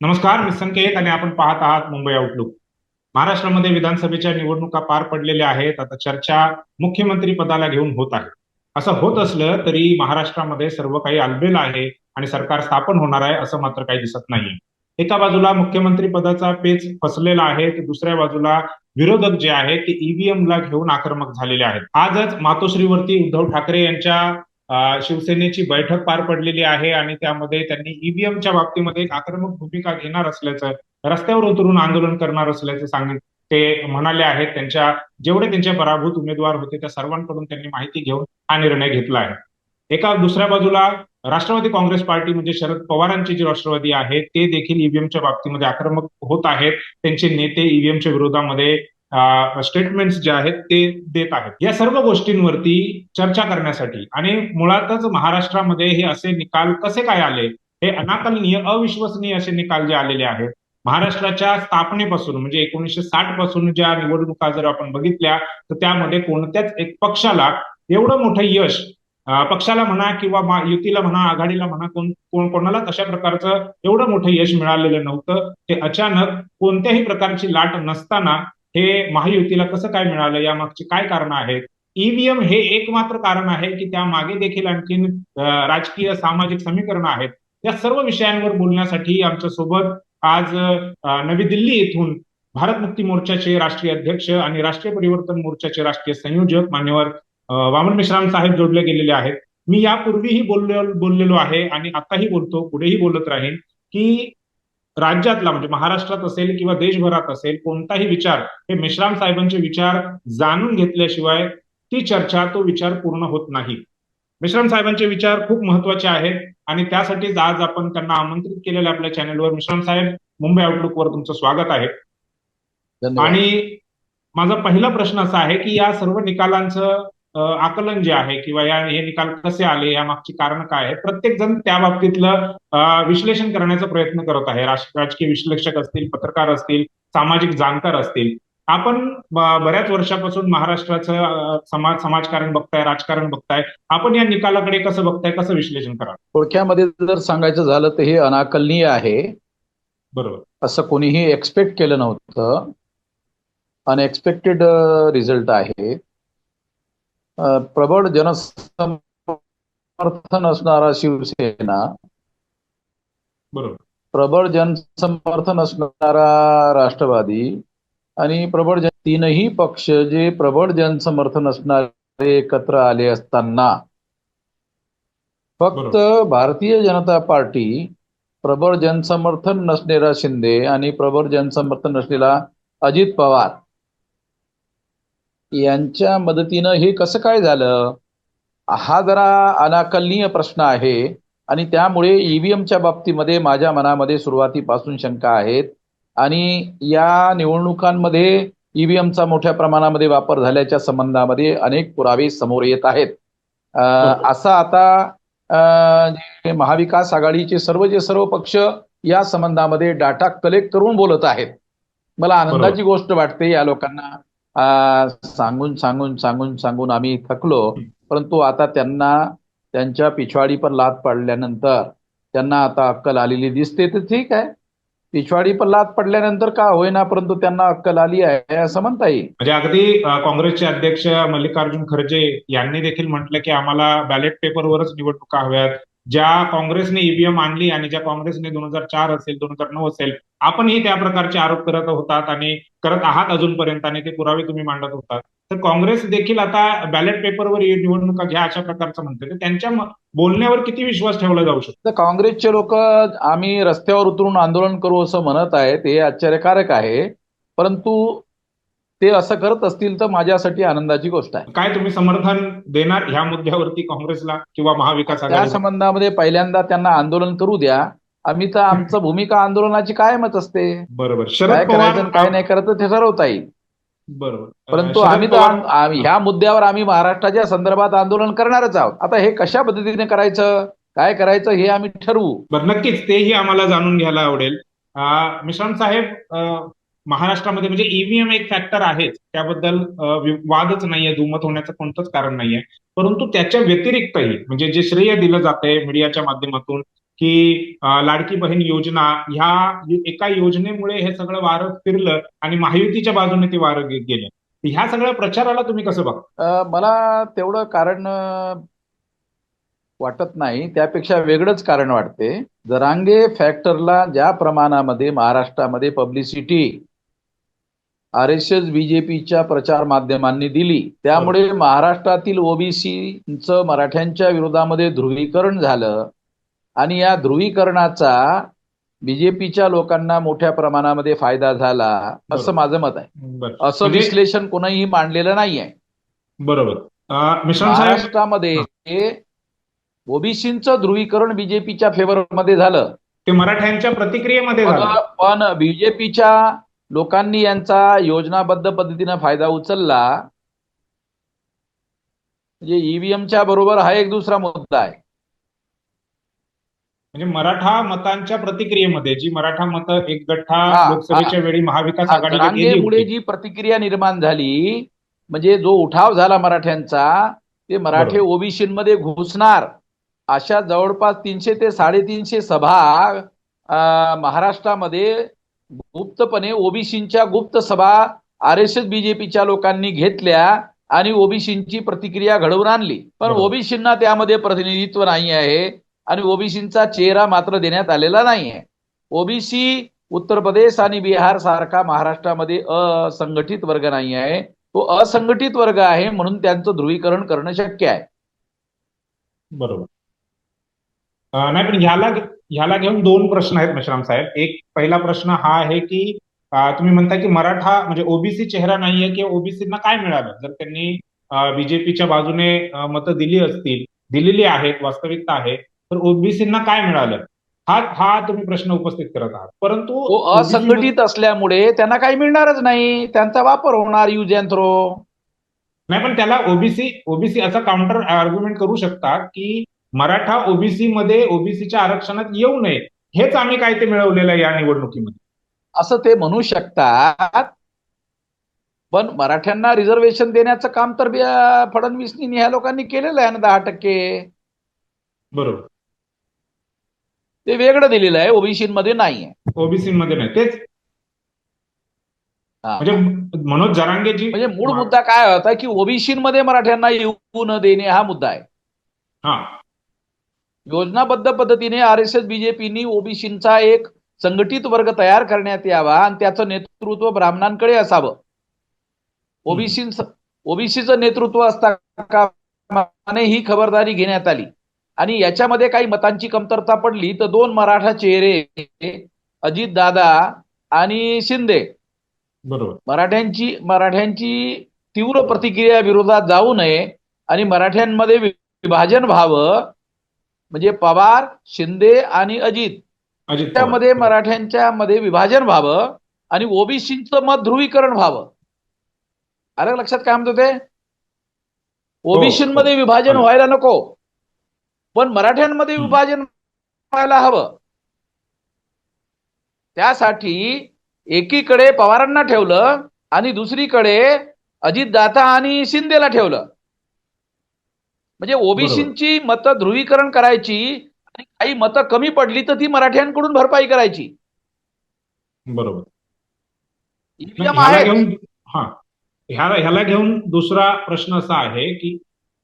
नमस्कार मी संकेत आणि आपण पाहत आहात मुंबई आउटलुक महाराष्ट्रामध्ये विधानसभेच्या निवडणुका पार पडलेल्या आहेत. आता चर्चा मुख्यमंत्री पदाला घेऊन होत आहे. असं होत असलं तरी महाराष्ट्रामध्ये सर्व काही आलबेल आहे आणि सरकार स्थापन होणार आहे असं मात्र काही दिसत नाही एका बाजूला मुख्यमंत्री पदाचा पेच फसलेला आहे तर दुसऱ्या बाजूला विरोधक जे आहेत ते ईव्हीएमला घेऊन आक्रमक झालेले आहेत. आजच मातोश्रीवरती उद्धव ठाकरे यांच्या शिवसेनेची बैठक पार पडलेली आहे आणि त्यामध्ये त्यांनी ईव्हीएमच्या बाबतीमध्ये एक आक्रमक भूमिका घेणार असल्याचं रस्त्यावर उतरून आंदोलन करणार असल्याचं सांगित ते म्हणाले आहेत. त्यांच्या जेवढे त्यांचे पराभूत उमेदवार होते त्या सर्वांकडून त्यांनी माहिती घेऊन हा निर्णय घेतला आहे. एका दुसऱ्या बाजूला राष्ट्रवादी काँग्रेस पार्टी म्हणजे शरद पवारांची जी राष्ट्रवादी आहे ते देखील ईव्हीएमच्या बाबतीमध्ये आक्रमक होत आहेत. त्यांचे नेते ईव्हीएमच्या विरोधामध्ये स्टेटमेंट्स जे आहेत ते देत आहेत. या सर्व गोष्टींवरती चर्चा करण्यासाठी आणि मुळातच महाराष्ट्रामध्ये हे असे निकाल कसे काय आले? हे अनाकलनीय अविश्वसनीय असे निकाल जे आलेले आहेत महाराष्ट्राच्या स्थापनेपासून म्हणजे एकोणीसशे साठपासून ज्या निवडणुका जर आपण बघितल्या तर त्यामध्ये कोणत्याच एक पक्षाला एवढं मोठं यश पक्षाला म्हणा किंवा युतीला म्हणा आघाडीला म्हणा कोण कोण- कोणालाच प्रकारचं एवढं मोठं यश मिळालेलं नव्हतं ते अचानक कोणत्याही प्रकारची लाट नसताना हे महायुतीला कसं काय मिळालं? यामागची काय कारण आहेत? ईव्हीएम हे एक मात्र कारण आहे की त्या मागे देखील आणखीन राजकीय सामाजिक समीकरण आहेत. या सर्व विषयांवर बोलण्यासाठी आमच्यासोबत आज नवी दिल्ली येथून भारत मुक्ती मोर्चाचे राष्ट्रीय अध्यक्ष आणि राष्ट्रीय परिवर्तन मोर्चाचे राष्ट्रीय संयोजक मान्यवर वामन मिश्राम साहेब जोडले गेलेले आहेत. मी यापूर्वीही बोललो बोललेलो आहे आणि आताही बोलतो पुढेही बोलत राहीन की राज्यातला म्हणजे महाराष्ट्रात असेल किंवा देशभरात असेल कोणताही विचार हे मेश्राम साहेबांचे विचार जाणून घेतल्याशिवाय ती चर्चा तो विचार पूर्ण होत नाही. मेश्राम साहेबांचे विचार खूप महत्त्वाचे आहेत आणि त्यासाठीच आज आपण त्यांना आमंत्रित केलेलं आपल्या चॅनलवर मिश्राम साहेब मुंबई आउटलुक वर तुमचं स्वागत आहे. आणि माझा पहिला प्रश्न असा आहे की या सर्व निकालांचं आकलन जे आहे किंवा या हे निकाल कसे आले या मागची कारण काय आहे प्रत्येक जण त्या बाबतीतलं विश्लेषण करण्याचा प्रयत्न करत आहे. राज- राजकीय विश्लेषक असतील पत्रकार असतील सामाजिक जाणकार असतील. आपण बऱ्याच वर्षापासून महाराष्ट्राचं समाज समाजकारण बघताय राजकारण बघताय. आपण या निकालाकडे कसं बघताय कसं विश्लेषण करा थोडक्यामध्ये जर सांगायचं झालं तर हे अनाकलनीय आहे. बरोबर. असं कोणीही एक्सपेक्ट केलं नव्हतं. अनएक्सपेक्टेड रिझल्ट आहे. प्रबळ जनसमर्थन असणारा शिवसेना बरोबर. प्रबळ जनसमर्थन असणारा राष्ट्रवादी आणि प्रबळ जन तीनही पक्ष जे प्रबळ जनसमर्थन असणारे एकत्र आले असताना फक्त भारतीय जनता पार्टी प्रबळ जनसमर्थन नसलेला शिंदे आणि प्रबळ जनसमर्थन नसलेला अजित पवार यांच्या मदतीनं हे कसं काय झालं? हा जरा अनाकलनीय प्रश्न आहे. आणि त्यामुळे ईव्हीएमच्या बाबतीमध्ये माझ्या मनामध्ये सुरुवातीपासून शंका आहेत. आणि या निवडणुकांमध्ये ईव्हीएमचा मोठ्या प्रमाणामध्ये वापर झाल्याच्या संबंधामध्ये अनेक पुरावे समोर येत आहेत. असं आता महाविकास आघाडीचे सर्व जे सर्व पक्ष या संबंधामध्ये डाटा कलेक्ट करून बोलत आहेत. मला आनंदाची गोष्ट वाटते या लोकांना. सांगून सांगून सांगून सांगून आम्ही थकलो. परंतु आता त्यांना त्यांच्या पिछवाडी पर लात पडल्यानंतर त्यांना आता अक्कल आलेली दिसते तर ठीक आहे. पिछवाडी पर लात पडल्यानंतर का होईना परंतु त्यांना अक्कल आली आहे असं म्हणता येईल. म्हणजे अगदी काँग्रेसचे अध्यक्ष मल्लिकार्जुन खरगे यांनी देखील म्हटलं की आम्हाला बॅलेट पेपरवरच निवडणुका हव्यात. ज्या काँग्रेसने ईव्हीएम आणली आणि ज्या काँग्रेसने दोन हजार चार असेल दोन हजार नऊ असेल आपणही त्या प्रकारचे आरोप करत होतात आणि करत आहात अजूनपर्यंत आणि ते पुरावे तुम्ही मांडत होतात. तर काँग्रेस देखील आता बॅलेट पेपरवर निवडणुका घ्या अशा प्रकारचं म्हणते. तर त्यांच्या बोलण्यावर किती विश्वास ठेवला जाऊ शकतो? काँग्रेसचे लोक आम्ही रस्त्यावर उतरून आंदोलन करू असं म्हणत आहेत हे आश्चर्यकारक आहे. परंतु ते असं करत असतील तर माझ्यासाठी आनंदाची गोष्ट आहे. काय तुम्ही समर्थन देणार ह्या मुद्द्यावरती काँग्रेसला किंवा महाविकास त्या संबंधामध्ये पहिल्यांदा त्यांना आंदोलन करू द्या. आम्ही तर आमचं भूमिका आंदोलनाची कायमच असते? बरोबर. काय करायचं काय नाही करायचं ते ठरवता येईल. बरोबर. परंतु आम्ही तर ह्या मुद्द्यावर आम्ही महाराष्ट्राच्या संदर्भात आंदोलन करणारच आहोत. आता हे कशा पद्धतीने करायचं काय करायचं हे आम्ही ठरवू. बरं नक्कीच. तेही आम्हाला जाणून घ्यायला आवडेल. मिश्राम साहेब महाराष्ट्रामध्ये म्हणजे ईव्हीएम एक फॅक्टर आहेच. त्याबद्दल वादच नाहीये दुमत होण्याचं कोणतंच कारण नाहीये. परंतु त्याच्या व्यतिरिक्तही म्हणजे जे श्रेय दिलं जातंय मीडियाच्या माध्यमातून की लाडकी बहीण योजना ह्या एका योजनेमुळे हे सगळं वारं फिरलं आणि महायुतीच्या बाजूने ते वारं गेलं. ह्या सगळ्या प्रचाराला तुम्ही कसं बघता? अ, मला तेवढं कारण वाटत नाही. त्यापेक्षा वेगळंच कारण वाटते. जरांगे फॅक्टरला ज्या प्रमाणामध्ये महाराष्ट्रामध्ये पब्लिसिटी आर एस एस बीजेपीच्या प्रचार माध्यमांनी दिली त्यामुळे महाराष्ट्रातील ओबीसीचं मराठ्यांच्या विरोधामध्ये ध्रुवीकरण झालं आणि या ध्रुवीकरणाचा बीजेपीच्या लोकांना मोठ्या प्रमाणामध्ये फायदा झाला असं. माझं मत आहे. असं म्हणजे- विश्लेषण कोणीही मांडलेलं नाहीये. बरोबर. महाराष्ट्रामध्ये ओबीसीचं ध्रुवीकरण बीजेपीच्या फेवर मध्ये झालं. ते मराठ्यांच्या प्रतिक्रियेमध्ये झालं. पण बीजेपीच्या लोकांनी यांचा योजनाबद्ध पद्धतीनं फायदा उचलला. म्हणजे ईव्हीएमच्या बरोबर हा एक दुसरा मुद्दा आहे. म्हणजे मराठा मतांच्या प्रतिक्रियेमध्ये जी मराठा मतं एक गठ्ठा लोकसभेच्या वेळी महाविकास होती जी प्रतिक्रिया निर्माण झाली म्हणजे जो उठाव झाला मराठ्यांचा ते मराठे. ओबीसीमध्ये घुसणार अशा जवळपास तीनशे ते साडेतीनशे सभा महाराष्ट्रामध्ये गुप्तपणे ओबीसींच्या गुप्त सभा आर एस एस बीजेपीच्या लोकांनी घेतल्या आणि ओबीसींची प्रतिक्रिया घडवून आणली पण. ओबीसींना त्यामध्ये प्रतिनिधित्व नाही आहे आणि ओबीसींचा चेहरा मात्र देण्यात आलेला नाहीये. ओबीसी उत्तर प्रदेश आणि बिहार सारखा महाराष्ट्रामध्ये असंघटित वर्ग नाही आहे. तो असंघटित वर्ग आहे म्हणून त्यांचं ध्रुवीकरण करणं शक्य आहे. बरोबर. नाही पण ह्याला ह्याला घेऊन दोन प्रश्न आहेत मशराम साहेब. एक पहिला प्रश्न हा आहे की तुम्ही म्हणता की मराठा म्हणजे ओबीसी चेहरा नाहीये किंवा ओबीसींना काय मिळालं? जर त्यांनी बीजेपीच्या बाजूने मतं दिली असतील दिलेली आहेत वास्तविकता आहे तर ओबीसींना काय मिळालं? हा हा तुम्ही प्रश्न उपस्थित करत आहात. परंतु असंघटित असल्यामुळे त्यांना काही मिळणारच नाही. त्यांचा वापर होणार यूज थ्रो नाही पण त्याला ओबीसी ओबीसी असा काउंटर आर्ग्युमेंट करू शकतात की मराठा ओबीसी मध्ये ओबीसीच्या आरक्षणात येऊ नये. हेच आम्ही काय ते मिळवलेलं आहे या निवडणुकीमध्ये? असं ते म्हणू शकतात. पण मराठ्यांना रिझर्वेशन देण्याचं काम तर फडणवीसनी ह्या लोकांनी केलेलं आहे ना दहा टक्के. बरोबर. ते वेगळं दिलेलं आहे ओबीसीमध्ये नाही आहे ओबीसी मध्ये नाही. तेच. म्हणजे मनोज जरांगेजी म्हणजे मूळ मुद्दा काय होता की ओबीसीमध्ये मराठ्यांना येऊ न देणे हा मुद्दा आहे. हा. योजनाबद्ध पद्धतीने आर एस एस बीजेपीनी ओबीसींचा एक संघटित वर्ग तयार करण्यात यावा आणि त्याचं नेतृत्व ब्राह्मणांकडे असावं. ओबीसी ओबीसीचं नेतृत्व असता कामाने ही खबरदारी घेण्यात आली. आणि याच्यामध्ये काही मतांची कमतरता पडली तर दोन मराठा चेहरे अजित दादा आणि शिंदे. बरोबर. मराठ्यांची मराठ्यांची तीव्र प्रतिक्रिया विरोधात जाऊ नये आणि मराठ्यांमध्ये विभाजन व्हावं म्हणजे पवार शिंदे आणि अजित. त्यामध्ये मराठ्यांच्या मध्ये विभाजन व्हावं आणि ओबीसीचं मत ध्रुवीकरण व्हावं. का लक्षात काय म्हणतो ते? ओबीसीमध्ये विभाजन. व्हायला नको. पण मराठ्यांमध्ये. विभाजन व्हायला हवं. त्यासाठी एकीकडे पवारांना ठेवलं आणि दुसरीकडे अजितदादा आणि शिंदेला ठेवलं. म्हणजे ओबीसींची मतं ध्रुवीकरण करायची आणि काही मतं कमी पडली तर ती मराठ्यांकडून भरपाई करायची. बरोबर. ह्याला घेऊन हा. ह्याला ह्याला घेऊन दुसरा प्रश्न असा आहे की.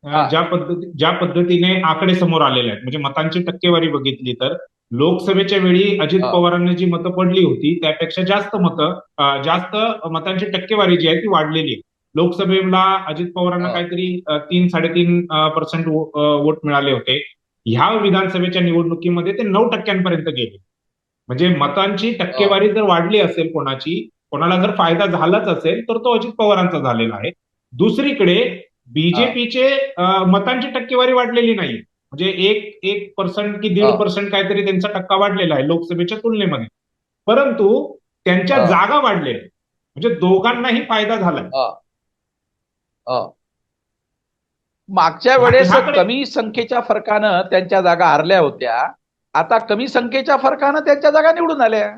ज्या पद्धती ज्या पद्धतीने आकडे समोर आलेले आहेत म्हणजे मतांची टक्केवारी बघितली तर लोकसभेच्या वेळी अजित. पवारांनी जी मतं पडली होती त्यापेक्षा जास्त मतं जास्त मतांची टक्केवारी जी आहे ती वाढलेली आहे. लोकसभेला अजित पवारांना. काहीतरी तीन साडेतीन पर्सेंट वोट मिळाले होते. ह्या विधानसभेच्या निवडणुकीमध्ये ते नऊ टक्क्यांपर्यंत गेले. म्हणजे मतांची टक्केवारी जर वाढली असेल कोणाची कोणाला जर फायदा झालाच असेल तर तो अजित पवारांचा झालेला आहे. दुसरीकडे बीजेपीचे मतांची टक्केवारी वाढलेली नाही म्हणजे एक एक पर्सेंट की दीड. पर्सेंट काहीतरी त्यांचा टक्का वाढलेला आहे लोकसभेच्या तुलनेमध्ये परंतु त्यांच्या. जागा वाढलेल्या. म्हणजे दोघांनाही फायदा झालाय अ. मागच्या वेळेस कमी संख्येच्या फरकानं त्यांच्या जागा हारल्या होत्या आता कमी संख्येच्या फरकानं त्यांच्या जागा निवडून आल्या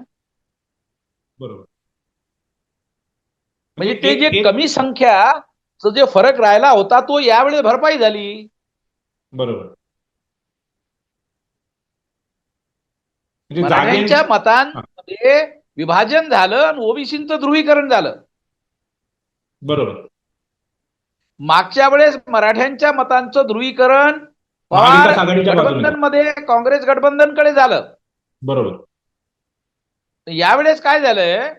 बरोबर म्हणजे ते जे कमी संख्या जे फरक राहिला होता तो यावेळी भरपाई झाली. बरोबर. म्हणजे मराठ्यांच्या मतांमध्ये विभाजन झालं आणि ओबीसीचं ध्रुवीकरण झालं. बरोबर. मागच्या वेळेस मराठ्यांच्या मतांचं ध्रुवीकरण पवार बाजूने. गठबंधनमध्ये काँग्रेस गठबंधनकडे झालं. बरोबर. यावेळेस काय झालंय?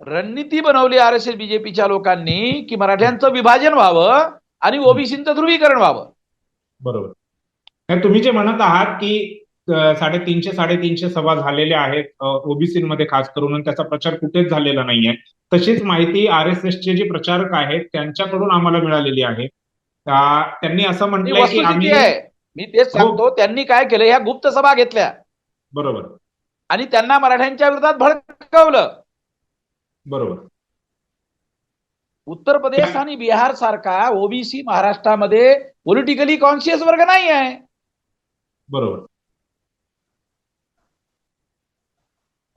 रणनीती बनवली आर एस एस बीजेपीच्या लोकांनी की मराठ्यांचं विभाजन व्हावं आणि ओबीसीचं ध्रुवीकरण व्हावं. बरोबर. तुम्ही जे म्हणत आहात की साडेतीनशे साडेतीनशे सभा झालेल्या आहेत ओबीसी मध्ये खास करून त्याचा प्रचार कुठेच झालेला नाहीये. तशीच माहिती आर एस एसचे जे प्रचारक आहेत त्यांच्याकडून आम्हाला मिळालेली आहे. त्यांनी असं ही म्हटलंय की आम्ही मी तेच सांगतो त्यांनी काय केलं ह्या गुप्त सभा घेतल्या. बरोबर. आणि त्यांना मराठ्यांच्या विरोधात भडकवलं. बरोबर. उत्तर प्रदेश आणि बिहार सारखा ओबीसी महाराष्ट्रामध्ये पॉलिटिकली कॉन्शियस वर्ग नाही आहे. बरोबर.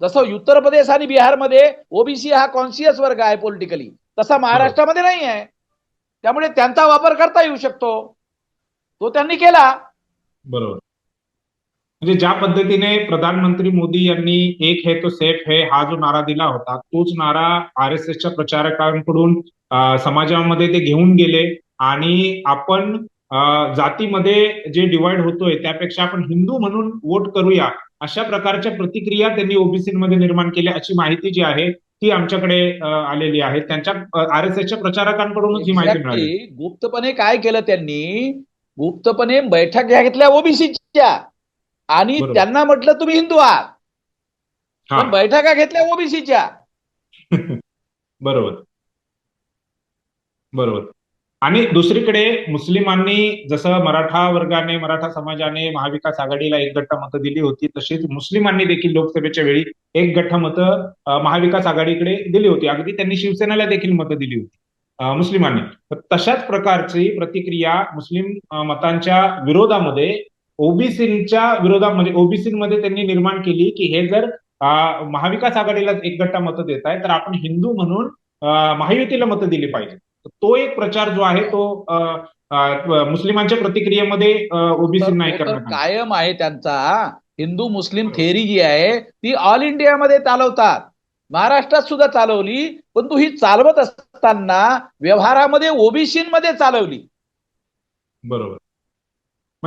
जसं उत्तर प्रदेश आणि बिहारमध्ये ओबीसी हा कॉन्शियस वर्ग आहे पॉलिटिकली तसा महाराष्ट्रामध्ये नाही आहे. त्यामुळे त्यांचा वापर करता येऊ शकतो. तो त्यांनी केला. बरोबर. म्हणजे ज्या पद्धतीने प्रधानमंत्री मोदी यांनी एक है तो सेफ है हा जो नारा दिला होता तोच नारा आर एस एसच्या प्रचारकांकडून समाजामध्ये ते घेऊन गेले. आणि आपण जातीमध्ये जे डिवाइड होतोय त्यापेक्षा आपण हिंदू म्हणून वोट करूया अशा प्रकारच्या प्रतिक्रिया त्यांनी ओबीसी मध्ये निर्माण केल्या अशी माहिती जी आहे ती आमच्याकडे आलेली आहे. त्यांच्या आर एस एसच्या प्रचारकांकडूनच ही माहिती मिळाली. गुप्तपणे काय केलं त्यांनी? गुप्तपणे बैठक घ्या घेतल्या ओबीसीच्या आणि. त्यांना म्हटलं तुम्ही हिंदू आहात. हा. पण बैठका घेतल्या ओबीसीच्या. बरोबर. बरोबर. आणि दुसरीकडे मुस्लिमांनी जसं मराठा वर्गाने मराठा समाजाने महाविकास आघाडीला एक गट्टा मतं दिली होती तशीच मुस्लिमांनी देखील लोकसभेच्या वेळी एक गट्टा मतं महाविकास आघाडीकडे दिली होती. अगदी त्यांनी शिवसेनेला देखील मतं दिली होती मुस्लिमांनी. तर तशाच प्रकारची प्रतिक्रिया मुस्लिम मतांच्या विरोधामध्ये ओबीसीच्या विरोधामध्ये ओबीसीमध्ये त्यांनी निर्माण केली की हे जर महाविकास आघाडीला एक गट्टा मतं देत आहे तर आपण हिंदू म्हणून महायुतीला मतं दिली पाहिजे तो एक प्रचार जो आहे तो मुस्लिमांच्या प्रतिक्रियेमध्ये ओबीसी नाही तो तर करण्यात आला. कायम आहे त्यांचा हिंदू मुस्लिम थेअरी जी आहे ती ऑल इंडियामध्ये चालवतात. महाराष्ट्रात सुद्धा चालवली पण तू ही चालवत असताना व्यवहारामध्ये ओबीसीमध्ये चालवली. बरोबर.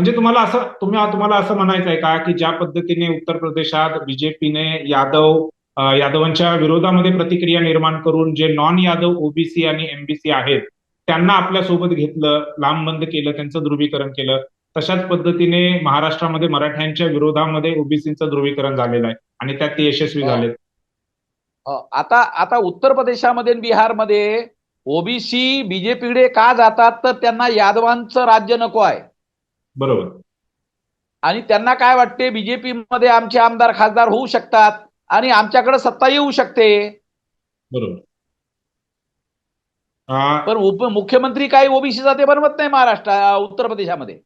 म्हणजे तुम्हाला असं तुम्ही तुम्हाला असं म्हणायचं आहे का की ज्या पद्धतीने उत्तर प्रदेशात बीजेपीने यादव यादवांच्या विरोधामध्ये प्रतिक्रिया निर्माण करून जे नॉन यादव ओबीसी आणि एमबीसी आहेत त्यांना आपल्यासोबत घेतलं लांबबंद केलं त्यांचं ध्रुवीकरण केलं तशाच पद्धतीने महाराष्ट्रामध्ये मराठ्यांच्या विरोधामध्ये ओबीसीचं ध्रुवीकरण झालेलं आहे आणि त्यात ते यशस्वी. झाले आता आता उत्तर प्रदेशामध्ये बिहारमध्ये ओबीसी बीजेपीकडे का जातात तर त्यांना यादवांचं राज्य नको आहे बरोबर. आणि त्यांना काय वाटते? बीजेपी मध्ये आमचे आमदार खासदार होऊ शकतात आणि आमच्याकडे सत्ता येऊ शकते. बरोबर. पण उप मुख्यमंत्री काही ओबीसीचा ते बनवत नाही महाराष्ट्र उत्तर प्रदेशामध्ये.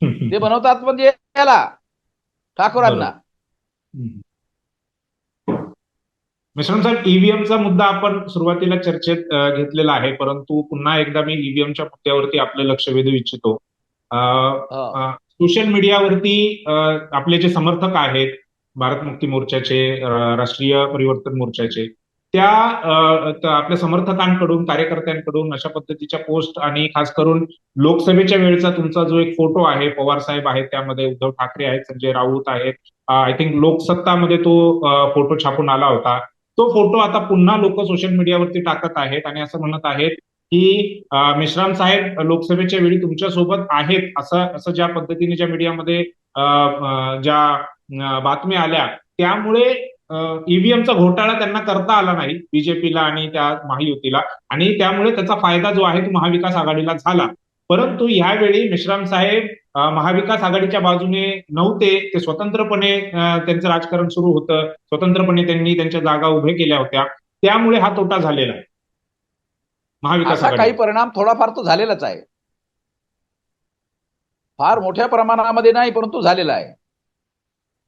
ते बनवतात म्हणजे याला ठाकूरांना. मिश्रण साहेब ईव्हीएमचा मुद्दा आपण सुरुवातीला चर्चेत घेतलेला आहे परंतु पुन्हा एकदा मी ईव्हीएमच्या मुद्द्यावरती आपलं लक्ष वेधू इच्छितो. सोशल मीडियावरती आपले जे समर्थक आहेत भारत मुक्ती मोर्चाचे राष्ट्रीय परिवर्तन मोर्चाचे त्या आपल्या समर्थकांकडून कार्यकर्त्यांकडून अशा पद्धतीच्या पोस्ट आणि खास करून लोकसभेच्या वेळचा तुमचा जो एक फोटो आहे पवार साहेब आहेत त्यामध्ये उद्धव ठाकरे आहेत संजय राऊत आहेत आय थिंक लोकसत्तामध्ये तो फोटो छापून आला होता. तो फोटो आता पुन्हा लोक सोशल मीडियावरती टाकत आहेत आणि असं म्हणत आहेत की मेश्राम साहेब लोकसभेच्या वेळी तुमच्यासोबत आहेत असं असं ज्या पद्धतीने ज्या मीडियामध्ये ज्या बातम्या आल्या त्यामुळे ईव्हीएमचा घोटाळा त्यांना करता आला नाही बीजेपीला आणि त्या महायुतीला. आणि त्यामुळे त्याचा फायदा जो आहे तो महाविकास आघाडीला झाला. परंतु यावेळी मेश्राम साहेब महाविकास आघाडीच्या बाजूने नव्हते. ते स्वतंत्रपणे त्यांचं राजकारण सुरू होतं. स्वतंत्रपणे त्यांनी त्यांच्या जागा उभे केल्या होत्या. त्यामुळे हा तोटा झालेला आहे. महाविकास काही परिणाम थोडाफार तो झालेलाच आहे. फार मोठ्या प्रमाणामध्ये नाही परंतु झालेला आहे.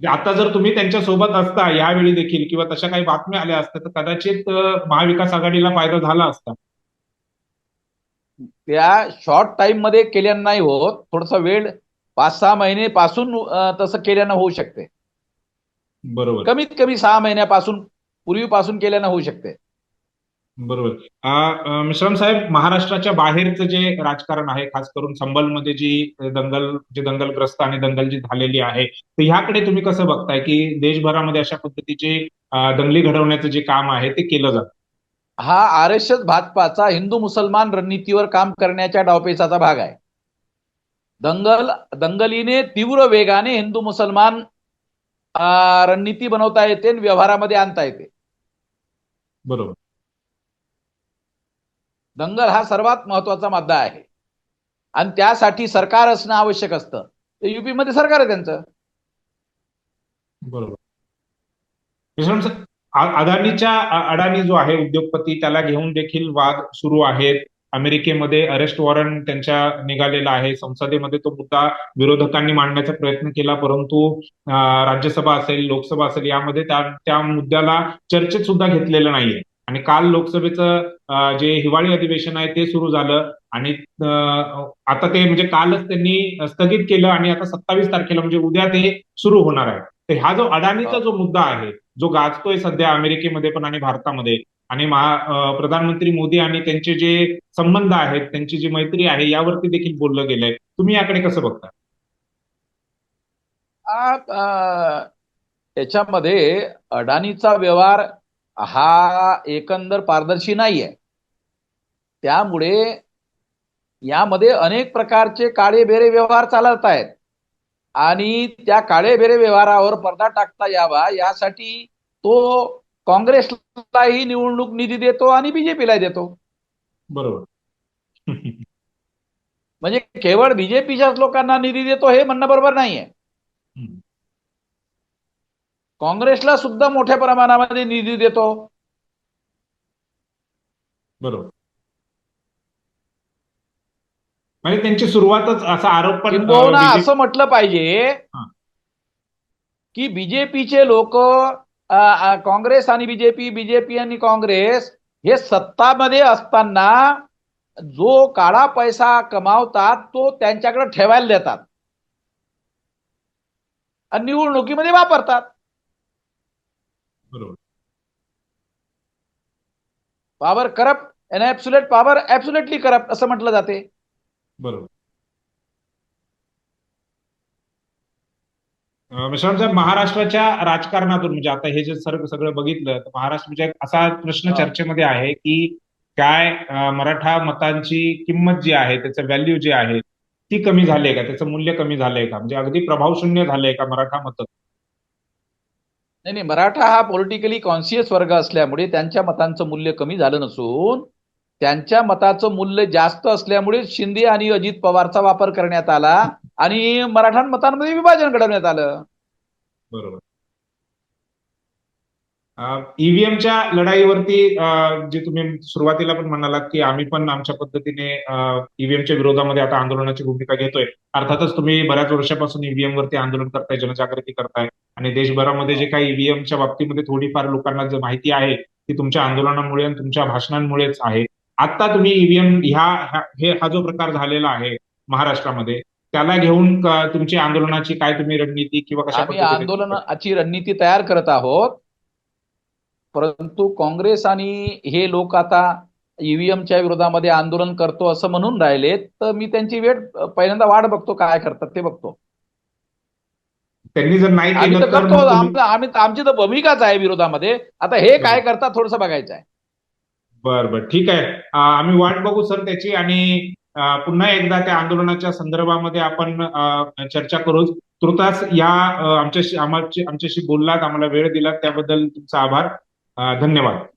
आता जर तुम्ही त्यांच्यासोबत असता यावेळी देखील किंवा तशा काही बातम्या आल्या असत्या तर कदाचित महाविकास आघाडीला फायदा झाला असता. त्या शॉर्ट टाइममध्ये केल्यानं नाही होत. थोडासा वेळ पाच सहा महिने पासून तसं केल्यानं होऊ शकते. बरोबर. कमीत कमी सहा महिन्यापासून पूर्वीपासून केल्यानं होऊ शकते. बरोबर. मिश्राम साहेब महाराष्ट्राच्या बाहेरचं जे राजकारण आहे खास करून संबलमध्ये जी दंगल जे दंगलग्रस्त आणि दंगल जी झालेली आहे तर ह्याकडे तुम्ही कसं बघताय की देशभरामध्ये अशा पद्धतीचे दंगली घडवण्याचं जे काम आहे ते केलं जातं? हा आर एस एस भाजपाचा हिंदू मुसलमान रणनीतीवर काम करण्याच्या डावपेचाचा भाग आहे. दंगल दंगलीने तीव्र वेगाने हिंदू मुसलमान रणनीती बनवता येते व्यवहारामध्ये आणता येते. बरोबर. दंगल हा सर्वात महत्त्वाचा मुद्दा आहे. आणि त्यासाठी सरकार असणं आवश्यक असतं. ते युपी मध्ये सरकार आहे त्यांचं. बरोबर. अदानीच्या अडाणी जो आहे उद्योगपती त्याला घेऊन देखील वाद सुरू आहेत. अमेरिकेमध्ये अरेस्ट वॉरंट त्यांच्या निघालेला आहे. संसदेमध्ये तो मुद्दा विरोधकांनी मांडण्याचा प्रयत्न केला परंतु राज्यसभा असेल लोकसभा असेल यामध्ये त्या त्या मुद्द्याला चर्चेत सुद्धा घेतलेलं नाहीये. आणि काल लोकसभेचं जे हिवाळी अधिवेशन आहे ते सुरू झालं आणि आता ते म्हणजे कालच त्यांनी स्थगित केलं आणि आता सत्तावीस तारखेला म्हणजे उद्या ते सुरू होणार आहे. तर हा जो अडाणीचा जो मुद्दा आहे जो गाजतोय सध्या अमेरिकेमध्ये पण आणि भारतामध्ये आणि महा प्रधानमंत्री मोदी आणि त्यांचे जे संबंध आहेत त्यांची जी मैत्री आहे यावरती देखील बोललं गेलंय. तुम्ही याकडे कसं बघता? याच्यामध्ये अडाणीचा व्यवहार हा एकंदर पारदर्शी नाहीये. त्यामुळे यामध्ये अनेक प्रकारचे काळे बेरे व्यवहार चालत आहेत आणि त्या काळे बेरे व्यवहारावर पडदा टाकता यावा यासाठी तो काँग्रेसलाही निवडणूक निधी देतो आणि बीजेपीला देतो. बरोबर. म्हणजे केवळ बीजेपीच्याच लोकांना निधी देतो हे म्हणणं बरोबर नाहीये. काँग्रेसला सुद्धा मोठ्या प्रमाणामध्ये निधी देतो. बरोबर. म्हणजे त्यांची सुरुवातच असा आरोप BJP असं म्हटलं पाहिजे हा. की बीजेपीचे लोक काँग्रेस आणि बीजेपी बीजेपी आणि काँग्रेस हे सत्तामध्ये असताना जो काळा पैसा कमावतात तो त्यांच्याकडे ठेवायला देतात. आणि निवडणुकीमध्ये वापरतात बरोबर power corrupt and absolute power absolutely corrupt असं म्हटलं जाते. बरोबर. मिश्राम साहेब महाराष्ट्राच्या राजकारणातून म्हणजे आता हे जे सर्व सगळं बघितलं तर महाराष्ट्र म्हणजे असा प्रश्न. चर्चेमध्ये आहे की काय मराठा मतांची किंमत जी आहे त्याचं व्हॅल्यू जे आहे ती कमी झाली आहे का? त्याचं मूल्य कमी झालंय का? म्हणजे अगदी प्रभावशून्य झालंय का मराठा मत? नाही नाही मराठा हा पॉलिटिकली कॉन्शियस वर्ग असल्यामुळे त्यांच्या मतांचं मूल्य कमी झालं नसून त्यांच्या मताचं मूल्य जास्त असल्यामुळे शिंदे आणि अजित पवारचा वापर करण्यात आला आणि मराठा मतांमध्ये विभाजन घडवण्यात आलं. बरोबर. ईव्हीएमच्या लढाईवरती अं, जे तुम्ही सुरुवातीला पण म्हणालात की आम्ही पण आमच्या पद्धतीने ईव्हीएमच्या विरोधामध्ये आता आंदोलनाची भूमिका घेतोय. अर्थातच तुम्ही बऱ्याच वर्षापासून ईव्हीएम वरती आंदोलन करताय जनजागृती करताय आणि देशभरामध्ये जे काही ईव्हीएमच्या बाबतीमध्ये थोडीफार लोकांना जे माहिती आहे ती तुमच्या आंदोलनामुळे आणि तुमच्या भाषणांमुळेच आहे. आता तुम्ही ईव्हीएम ह्या हे हा जो प्रकार झालेला आहे महाराष्ट्रामध्ये त्याला घेऊन तुमची आंदोलनाची काय तुम्ही रणनीती किंवा कशा आंदोलनाची रणनीती तयार करत आहोत. परंतु काँग्रेस आणि हे लोक आता ईव्हीएमच्या विरोधामध्ये आंदोलन करतो असं म्हणून राहिले तर मी त्यांची वेळ पहिल्यांदा वाट बघतो काय करतात ते बघतो. त्यांनी जर नाही आम्ही आमचं- आम्ही आमची तर भूमिकाच आहे विरोधामध्ये. आता हे काय करतात थोडंसं बघायचं आहे. बर बर. ठीक आहे. आम्ही वाट बघू सर त्याची आणि पुन्हा एकदा त्या आंदोलनाच्या संदर्भामध्ये आपण चर्चा करू. तुर्तास या आमच्याशी आमच्याशी बोललात आम्हाला वेळ दिलात त्याबद्दल तुमचा आभार. धन्यवाद.